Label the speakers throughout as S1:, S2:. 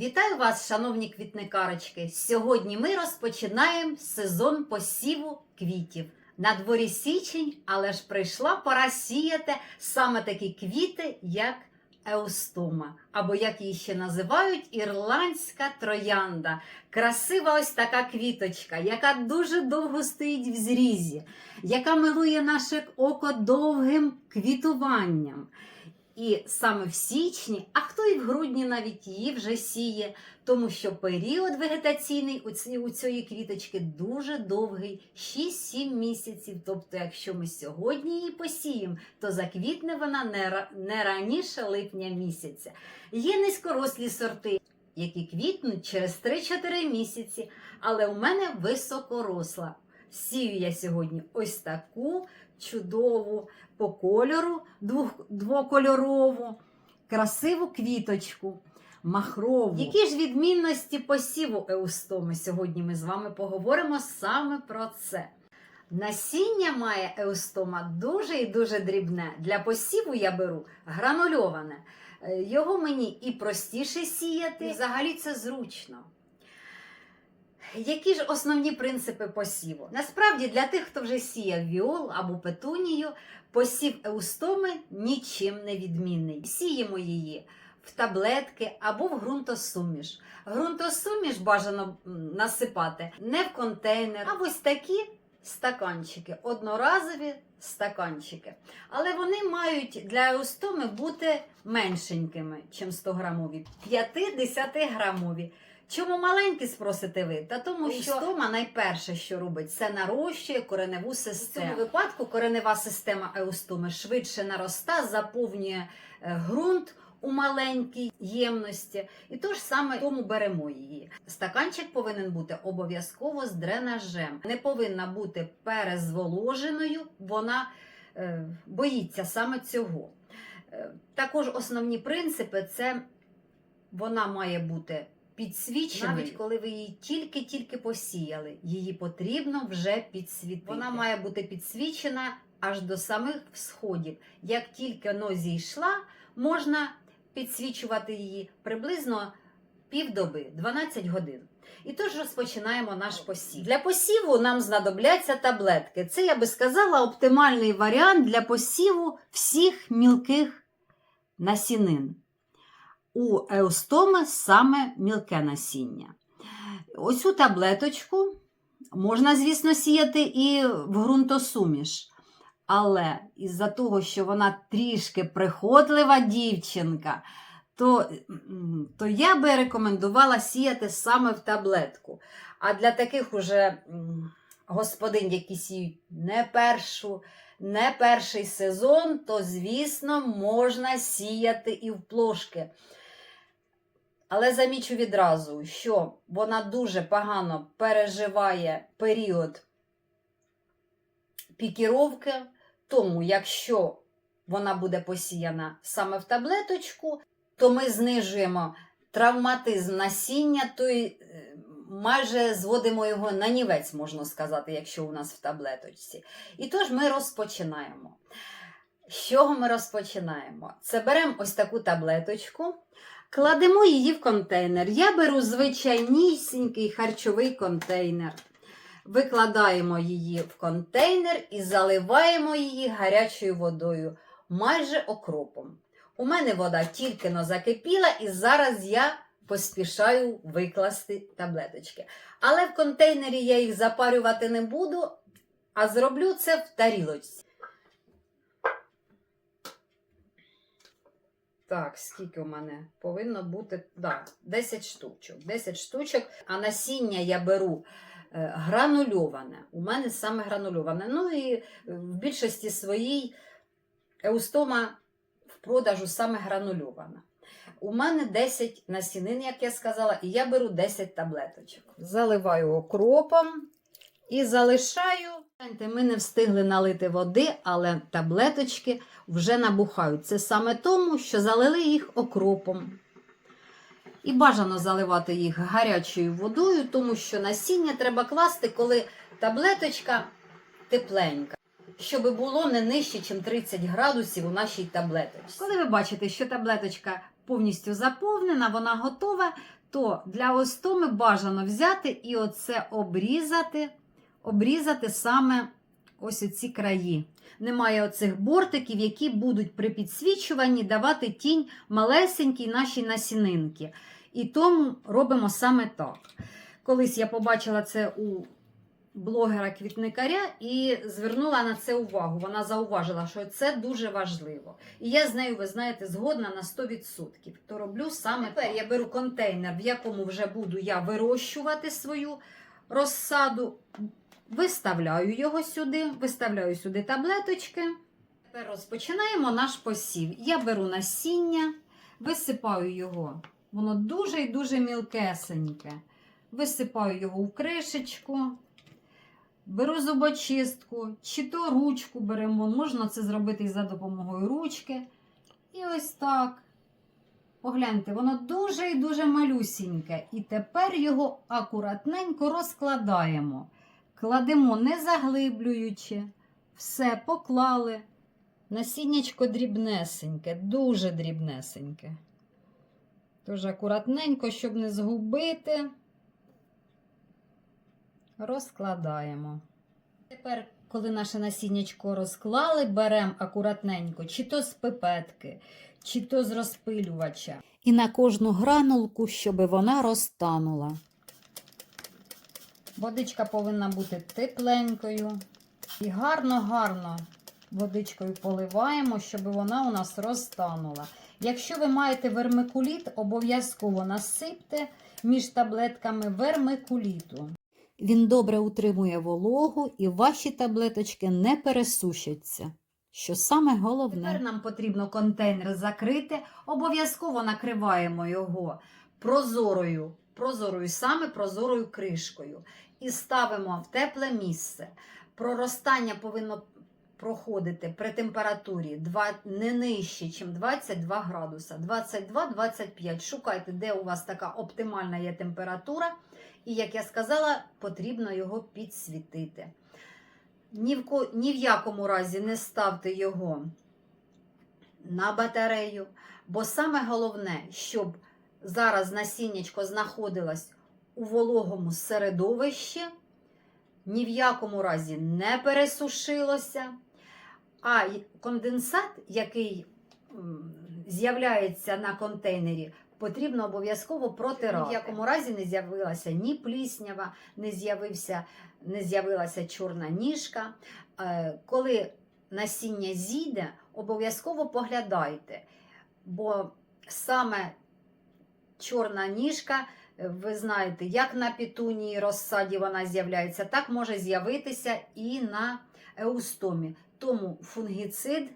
S1: Вітаю вас, шановні квітникарочки! Сьогодні ми розпочинаємо сезон посіву квітів. На дворі січень, але ж прийшла пора сіяти саме такі квіти, як еустома, або як її ще називають ірландська троянда. Красива ось така квіточка, яка дуже довго стоїть в зрізі, яка милує наше око довгим квітуванням. І саме в січні, а хто і в грудні навіть її вже сіє, тому що період вегетаційний у ці- у цієї квіточки дуже довгий 6-7 місяців. Тобто, якщо ми сьогодні її посіємо, то заквітне вона не, не раніше липня місяця. Є низькорослі сорти, які квітнуть через 3-4 місяці, але у мене високоросла. Сію я сьогодні ось таку чудову по кольору, двох, двокольорову, красиву квіточку, махрову. Які ж відмінності посіву еустоми? Сьогодні ми з вами поговоримо саме про це. Насіння має еустома дуже і дуже дрібне. Для посіву я беру гранульоване. Е, Його мені і простіше сіяти, і взагалі це зручно. Які ж основні принципи посіву? Насправді для тих, хто вже сіяв віол або петунію, посів еустоми нічим не відмінний. Сіємо її в таблетки або в ґрунтосуміш. Ґрунтосуміш бажано насипати не в контейнер, а в ось такі стаканчики, одноразові стаканчики. Але вони мають для еустоми бути меншенькими, ніж 100 грамові, 5-10 грамові. Чому маленькі спросите ви? Та тому, що стома найперше, що робить, це нарощує кореневу систему. В цьому випадку коренева система еустоми швидше нароста, заповнює е, ґрунт у маленькій ємності. І то ж саме тому беремо її. Стаканчик повинен бути обов'язково з дренажем. Не повинна бути перезволоженою, вона е, боїться саме цього. Е, також основні принципи це вона має бути підсвіченою. Навіть коли ви її тільки-тільки посіяли, її потрібно вже підсвітити. Вона має бути підсвічена аж до самих всходів. Як тільки но зійшла, можна підсвічувати її приблизно півдоби, 12 годин. І тож розпочинаємо наш посів. Для посіву нам знадобляться таблетки. Це, я би сказала, оптимальний варіант для посіву всіх мілких насінин. У еустоми саме мілке насіння. Оцю таблеточку можна, звісно, сіяти і в ґрунтосуміш. Але із-за того, що вона трішки приходлива дівчинка, то, то я би рекомендувала сіяти саме в таблетку. А для таких уже м, господинь, які сіють не першу, не перший сезон, то, звісно, можна сіяти і в плошки. Але замічу відразу, що вона дуже погано переживає період пікіровки, тому якщо вона буде посіяна саме в таблеточку, то ми знижуємо травматизм насіння, то й е, майже зводимо його на нівець, можна сказати, якщо у нас в таблеточці. І тож ми розпочинаємо. З чого ми розпочинаємо? Це беремо ось таку таблеточку, кладемо її в контейнер. Я беру звичайнісінький харчовий контейнер. Викладаємо її в контейнер і заливаємо її гарячою водою, майже окропом. У мене вода тільки но закипіла, і зараз я поспішаю викласти таблеточки. Але в контейнері я їх запарювати не буду, а зроблю це в тарілочці. Так, скільки у мене повинно бути? Да, 10 штучок. 10 штучок, а насіння я беру е, гранульоване. У мене саме гранульоване. Ну і в більшості своїй еустома в продажу саме гранульована. У мене 10 насінин, як я сказала, і я беру 10 таблеточок. Заливаю окропом і залишаю. Ми не встигли налити води, але таблеточки вже набухають. Це саме тому, що залили їх окропом. І бажано заливати їх гарячою водою, тому що насіння треба класти, коли таблеточка тепленька, щоб було не нижче, ніж 30 градусів у нашій таблеточці. Коли ви бачите, що таблеточка повністю заповнена, вона готова, то для остоми бажано взяти і оце обрізати, обрізати саме ось оці краї. Немає оцих бортиків, які будуть при підсвічуванні давати тінь малесенькій нашій насінинки. І тому робимо саме так. Колись я побачила це у блогера-квітникаря і звернула на це увагу. Вона зауважила, що це дуже важливо. І я з нею, ви знаєте, згодна на 100%. То роблю саме тепер. Я беру контейнер, в якому вже буду я вирощувати свою розсаду. Виставляю його сюди, виставляю сюди таблеточки. Тепер розпочинаємо наш посів. Я беру насіння, висипаю його. Воно дуже і дуже мілкесеньке. Висипаю його в кришечку, беру зубочистку, чи то ручку беремо. Можна це зробити і за допомогою ручки. І ось так. Погляньте, воно дуже і дуже малюсіньке. І тепер його акуратненько розкладаємо. Кладемо не заглиблюючи, все поклали. Насіннячко дрібнесеньке, дуже дрібнесеньке. Дуже акуратненько, щоб не згубити. Розкладаємо. Тепер, коли наше насіннячко розклали, беремо акуратненько, чи то з пипетки, чи то з розпилювача. І на кожну гранулку, щоб вона розтанула. Водичка повинна бути тепленькою. І гарно-гарно водичкою поливаємо, щоб вона у нас розтанула. Якщо ви маєте вермикуліт, обов'язково насипте між таблетками вермикуліту. Він добре утримує вологу і ваші таблеточки не пересушаться. Що саме головне. Тепер нам потрібно контейнер закрити. Обов'язково накриваємо його прозорою, прозорою, саме прозорою кришкою. І ставимо в тепле місце. Проростання повинно проходити при температурі 2, не нижче, ніж 22 градуса. 22-25. Шукайте, де у вас така оптимальна є температура. І, як я сказала, потрібно його підсвітити. Ні в, ко- ні в якому разі не ставте його на батарею, бо саме головне, щоб зараз насіннячко знаходилось у вологому середовищі, ні в якому разі не пересушилося, а конденсат, який з'являється на контейнері, потрібно обов'язково протирати. Ні в якому разі не з'явилася ні пліснява, не, з'явився, не з'явилася чорна ніжка. Е, Коли насіння зійде, обов'язково поглядайте, бо саме чорна ніжка, е, ви знаєте, як на пітунії розсаді вона з'являється, так може з'явитися і на еустомі. Тому фунгіцид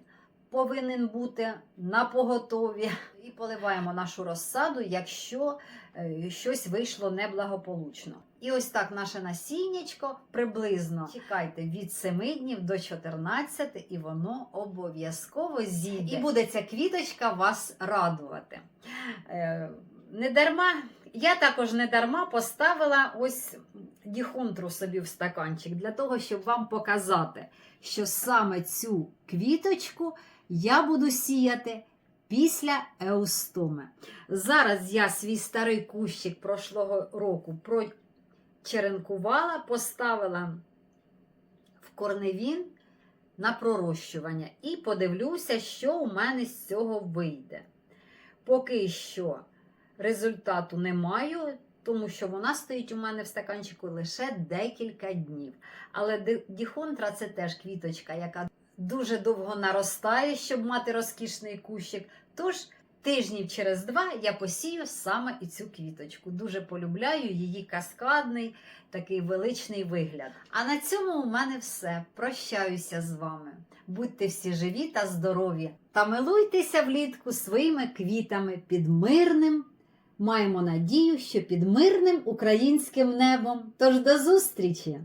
S1: повинен бути на поготові. І поливаємо нашу розсаду, якщо е, щось вийшло неблагополучно. І ось так наше насіннячко приблизно чекайте від 7 днів до 14, і воно обов'язково зійде. І буде ця квіточка вас радувати. Не дарма, я також не дарма поставила ось діхонтру собі в стаканчик для того, щоб вам показати, що саме цю квіточку я буду сіяти після еустоми. Зараз я свій старий кущик прошлого року прочеренкувала, поставила в корневін на пророщування і подивлюся, що у мене з цього вийде. Поки що результату не маю, тому що вона стоїть у мене в стаканчику лише декілька днів. Але діхонтра це теж квіточка, яка дуже довго наростає, щоб мати розкішний кущик. Тож тижнів через два я посію саме і цю квіточку. Дуже полюбляю її каскадний, такий величний вигляд. А на цьому у мене все. Прощаюся з вами. Будьте всі живі та здорові. Та милуйтеся влітку своїми квітами під мирним. Маємо надію, що під мирним українським небом. Тож до зустрічі!